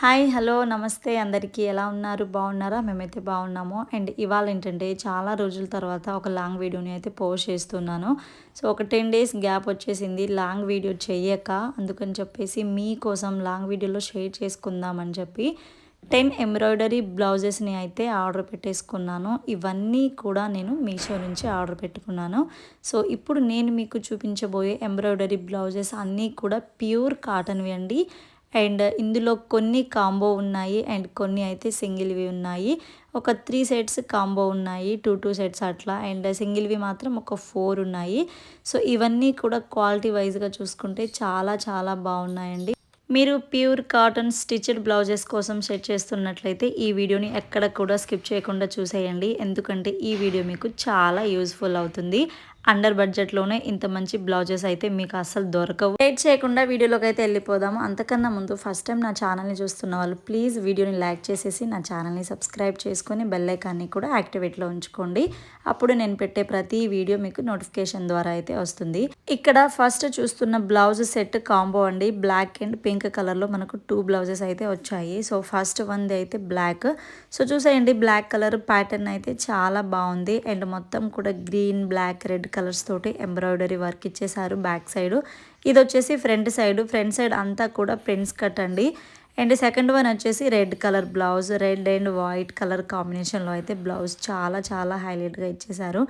Hi hello నమస్తే. అందరికీ ఎలా ఉన్నారు? బాగున్నారా? మేమైతే బాగున్నాము. అండ్ ఇవాళ ఏంటంటే చాలా రోజుల తర్వాత ఒక లాంగ్ వీడియోని అయితే పోస్ట్ చేస్తున్నాను. సో ఒక టెన్ డేస్ గ్యాప్ వచ్చేసింది. లాంగ్ వీడియో చెయ్యక అందుకని చెప్పేసి మీకోసం లాంగ్ వీడియోలో షేర్ చేసుకుందామని చెప్పి టెన్ ఎంబ్రాయిడరీ బ్లౌజెస్ని అయితే ఆర్డర్ పెట్టేసుకున్నాను. ఇవన్నీ కూడా నేను మీషో నుంచి ఆర్డర్ పెట్టుకున్నాను. సో ఇప్పుడు నేను మీకు చూపించబోయే ఎంబ్రాయిడరీ బ్లౌజెస్ అన్నీ కూడా ప్యూర్ కాటన్వి అండి. అండ్ ఇందులో కొన్ని కాంబో ఉన్నాయి అండ్ కొన్ని అయితే సింగిల్వి ఉన్నాయి. ఒక త్రీ సెట్స్ కాంబో ఉన్నాయి టూ టూ సెట్స్ అట్లా అండ్ సింగిల్వి మాత్రం ఒక ఫోర్ ఉన్నాయి. సో ఇవన్నీ కూడా క్వాలిటీ వైజ్గా చూసుకుంటే చాలా చాలా బాగున్నాయండి. మీరు ప్యూర్ కాటన్ స్టిచ్డ్ బ్లౌజెస్ కోసం సెట్ చేస్తున్నట్లయితే ఈ వీడియోని ఎక్కడ కూడా స్కిప్ చేయకుండా చూసేయండి. ఎందుకంటే ఈ వీడియో మీకు చాలా యూస్ఫుల్ అవుతుంది. అండర్ బడ్జెట్లోనే ఇంత మంచి బ్లౌజెస్ అయితే మీకు అసలు దొరకవు. వెయిట్ చేయకుండా వీడియోలోకి అయితే వెళ్ళిపోదాము. అంతకన్నా ముందు ఫస్ట్ టైం నా ఛానల్ని చూస్తున్న వాళ్ళు ప్లీజ్ వీడియోని లైక్ చేసేసి నా ఛానల్ని సబ్స్క్రైబ్ చేసుకొని బెల్లైకాన్ని కూడా యాక్టివేట్లో ఉంచుకోండి. అప్పుడు నేను పెట్టే ప్రతి వీడియో మీకు నోటిఫికేషన్ ద్వారా అయితే వస్తుంది. ఇక్కడ ఫస్ట్ చూస్తున్న బ్లౌజ్ సెట్ కాంబో అండి. బ్లాక్ అండ్ పింక్ కలర్లో మనకు టూ బ్లౌజెస్ అయితే వచ్చాయి. సో ఫస్ట్ వన్ది అయితే బ్లాక్ సో చూసేయండి బ్లాక్ కలర్ ప్యాటర్న్ అయితే చాలా బాగుంది. అండ్ మొత్తం కూడా గ్రీన్ బ్లాక్ రెడ్ కలర్స్ తోటి ఎంబ్రాయిడరీ వర్క్ ఇచ్చేసారు బ్యాక్ సైడ్. ఇది వచ్చేసి ఫ్రంట్ సైడ్. ఫ్రంట్ సైడ్ అంతా కూడా ప్రింట్స్ కట్ అండి. అండ్ సెకండ్ వన్ వచ్చేసి red colour blouse. Red and white colour కాంబినేషన్లో అయితే బ్లౌజ్ చాలా చాలా హైలైట్గా ఇచ్చేసారు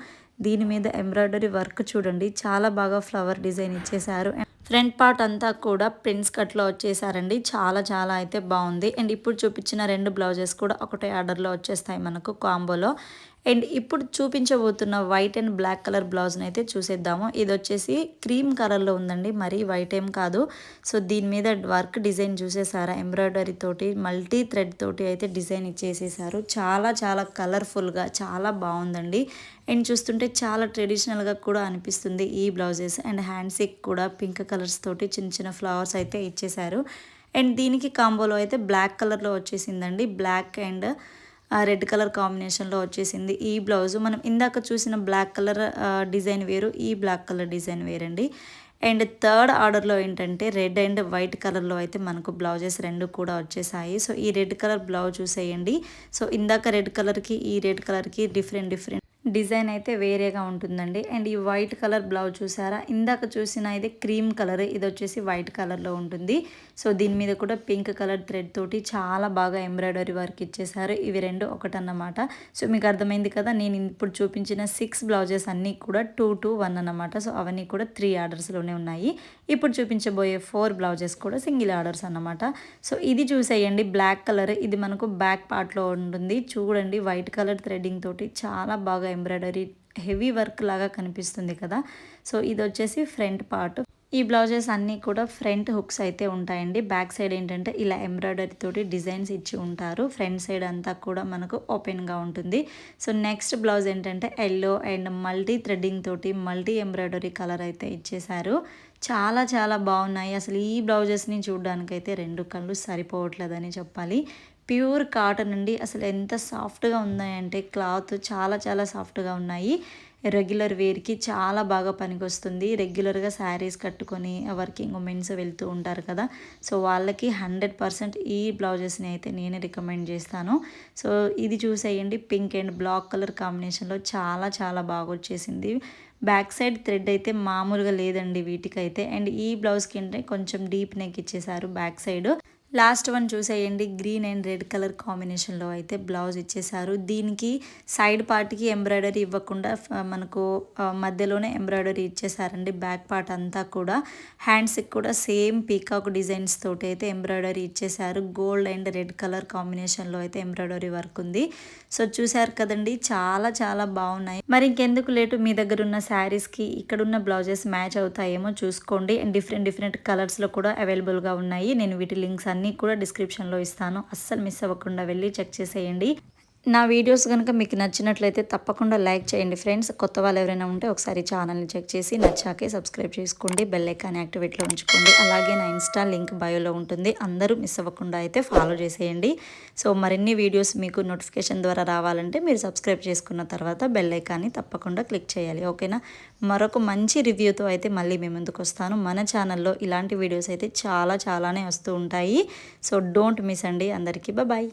దీని మీద ఎంబ్రాయిడరీ వర్క్ చూడండి. చాలా బాగా ఫ్లవర్ డిజైన్ ఇచ్చేసారు ఫ్రంట్ పార్ట్ అంతా కూడా ప్రింట్స్ కట్లో వచ్చేసారండి. చాలా చాలా అయితే బాగుంది. అండ్ ఇప్పుడు చూపించిన రెండు బ్లౌజెస్ కూడా ఒకటే ఆర్డర్లో వచ్చేస్తాయి మనకు కాంబోలో. అండ్ ఇప్పుడు చూపించబోతున్న వైట్ అండ్ బ్లాక్ కలర్ బ్లౌజ్ని అయితే చూసేద్దాము. ఇది వచ్చేసి క్రీమ్ కలర్లో ఉందండి మరీ వైట్ ఏం కాదు. సో దీని మీద వర్క్ డిజైన్ చూసేసారా? ఎంబ్రాయిడరీ తోటి మల్టీ థ్రెడ్ తోటి అయితే డిజైన్ ఇచ్చేసేసారు. చాలా చాలా కలర్ఫుల్గా చాలా బాగుందండి. అండ్ చూస్తుంటే చాలా ట్రెడిషనల్గా కూడా అనిపిస్తుంది ఈ బ్లౌజెస్. అండ్ హ్యాండ్సిక్ కూడా పింక్ కలర్స్ తోటి చిన్న చిన్న ఫ్లవర్స్ అయితే ఇచ్చేసారు. అండ్ దీనికి కాంబోలో అయితే బ్లాక్ కలర్లో వచ్చేసిందండి. బ్లాక్ అండ్ రెడ్ కలర్ కాంబినేషన్లో వచ్చేసింది. ఈ బ్లౌజ్ మనం ఇందాక చూసిన బ్లాక్ కలర్ డిజైన్ వేరు ఈ బ్లాక్ కలర్ డిజైన్ వేరండి. అండ్ థర్డ్ ఆర్డర్లో ఏంటంటే రెడ్ అండ్ వైట్ కలర్లో అయితే మనకు బ్లౌజెస్ రెండు కూడా వచ్చేసాయి. సో ఈ రెడ్ కలర్ బ్లౌజ్ చూసేయండి. సో ఇందాక రెడ్ కలర్కి ఈ రెడ్ కలర్కి డిఫరెంట్ డిఫరెంట్ డిజైన్ అయితే వేరేగా ఉంటుందండి. అండ్ ఈ వైట్ కలర్ బ్లౌజ్ చూసారా? ఇందాక చూసిన ఇది క్రీమ్ కలర్ ఇది వచ్చేసి వైట్ కలర్లో ఉంటుంది. సో దీని మీద కూడా పింక్ కలర్ థ్రెడ్ తోటి చాలా బాగా ఎంబ్రాయిడరీ వర్క్ ఇచ్చేసారు. ఇవి రెండు ఒకటన్నమాట. సో మీకు అర్థమైంది కదా నేను ఇప్పుడు చూపించిన సిక్స్ బ్లౌజెస్ అన్నీ కూడా టూ టూ వన్ అన్నమాట. సో అవన్నీ కూడా త్రీ ఆర్డర్స్లోనే ఉన్నాయి. ఇప్పుడు చూపించబోయే ఫోర్ బ్లౌజెస్ కూడా సింగిల్ ఆర్డర్స్ అన్నమాట. సో ఇది చూసేయండి బ్లాక్ కలర్. ఇది మనకు బ్యాక్ పార్ట్లో ఉంటుంది. చూడండి వైట్ కలర్ థ్రెడ్డింగ్ తోటి చాలా బాగా ఎంబ్రాయిడరీ హెవీ వర్క్ లాగా కనిపిస్తుంది కదా. సో ఇది వచ్చేసి ఫ్రంట్ పార్ట్. ఈ బ్లౌజెస్ అన్నీ కూడా ఫ్రంట్ హుక్స్ అయితే ఉంటాయండి. బ్యాక్ సైడ్ ఏంటంటే ఇలా ఎంబ్రాయిడరీ తోటి డిజైన్స్ ఇచ్చి ఉంటారు. ఫ్రంట్ సైడ్ అంతా కూడా మనకు ఓపెన్గా ఉంటుంది. సో నెక్స్ట్ బ్లౌజ్ ఏంటంటే ఎల్లో అండ్ మల్టీ థ్రెడ్డింగ్ తోటి మల్టీ ఎంబ్రాయిడరీ కలర్ అయితే ఇచ్చేసారు చాలా చాలా బాగున్నాయి. అసలు ఈ బ్లౌజెస్ని చూడడానికైతే రెండు కళ్ళు సరిపోవట్లేదని చెప్పాలి. ప్యూర్ కాటన్ అండి. అసలు ఎంత సాఫ్ట్గా ఉన్నాయంటే క్లాత్ చాలా చాలా సాఫ్ట్గా ఉన్నాయి. రెగ్యులర్ వేర్కి చాలా బాగా పనికొస్తుంది. రెగ్యులర్గా శారీస్ కట్టుకొని వర్కింగ్ ఉమెన్స్ వెళ్తూ ఉంటారు కదా. సో వాళ్ళకి హండ్రెడ్ పర్సెంట్ ఈ బ్లౌజెస్ని అయితే నేనే రికమెండ్ చేస్తాను. సో ఇది చూసేయండి. పింక్ అండ్ బ్లాక్ కలర్ కాంబినేషన్లో చాలా చాలా బాగా వచ్చేసింది. బ్యాక్ సైడ్ థ్రెడ్ అయితే మామూలుగా లేదండి వీటికైతే. అండ్ ఈ బ్లౌజ్కి అంటే కొంచెం డీప్ నెక్ ఇచ్చేసారు బ్యాక్ సైడ్. లాస్ట్ వన్ చూసేయండి. గ్రీన్ అండ్ రెడ్ కలర్ కాంబినేషన్లో అయితే బ్లౌజ్ ఇచ్చేసారు దీనికి సైడ్ పార్ట్కి ఎంబ్రాయిడరీ ఇవ్వకుండా మనకు మధ్యలోనే ఎంబ్రాయిడరీ ఇచ్చేసారండి బ్యాక్ పార్ట్ అంతా కూడా. హ్యాండ్స్కి కూడా సేమ్ పీకాక్ డిజైన్స్ తోటి అయితే ఎంబ్రాయిడరీ ఇచ్చేసారు గోల్డ్ అండ్ రెడ్ కలర్ కాంబినేషన్లో అయితే ఎంబ్రాయిడరీ వర్క్ ఉంది. సో చూసారు కదండి చాలా చాలా బాగున్నాయి. మరి ఇంకెందుకు లేటు? మీ దగ్గర ఉన్న శారీస్కి ఇక్కడున్న బ్లౌజెస్ మ్యాచ్ అవుతాయేమో చూసుకోండి. అండ్ డిఫరెంట్ డిఫరెంట్ కలర్స్లో కూడా అవైలబుల్గా ఉన్నాయి. నేను వీటి లింక్స్ అన్నీ కూడా డిస్క్రిప్షన్లో ఇస్తాను. అస్సలు మిస్ అవ్వకుండా వెళ్ళి చెక్ చేసేయండి. నా వీడియోస్ కనుక మీకు నచ్చినట్లయితే తప్పకుండా లైక్ చేయండి ఫ్రెండ్స్. కొత్త వాళ్ళు ఎవరైనా ఉంటే ఒకసారి ఛానల్ని చెక్ చేసి నచ్చాకే సబ్స్క్రైబ్ చేసుకోండి. బెల్ ఐకాన్ యాక్టివేట్లో ఉంచుకోండి. అలాగే నా ఇన్స్టా లింక్ బయోలో ఉంటుంది. అందరూ మిస్ అవ్వకుండా అయితే ఫాలో చేసేయండి. సో మరిన్ని వీడియోస్ మీకు నోటిఫికేషన్ ద్వారా రావాలంటే మీరు సబ్స్క్రైబ్ చేసుకున్న తర్వాత బెల్ ఐకాన్ని తప్పకుండా క్లిక్ చేయాలి. ఓకేనా? మరొక మంచి రివ్యూతో అయితే మళ్ళీ మేము ముందుకు వస్తాను. మన ఛానల్లో ఇలాంటి వీడియోస్ అయితే చాలా చాలానే వస్తూ ఉంటాయి. సో డోంట్ మిస్ అండి. అందరికీ బాయ్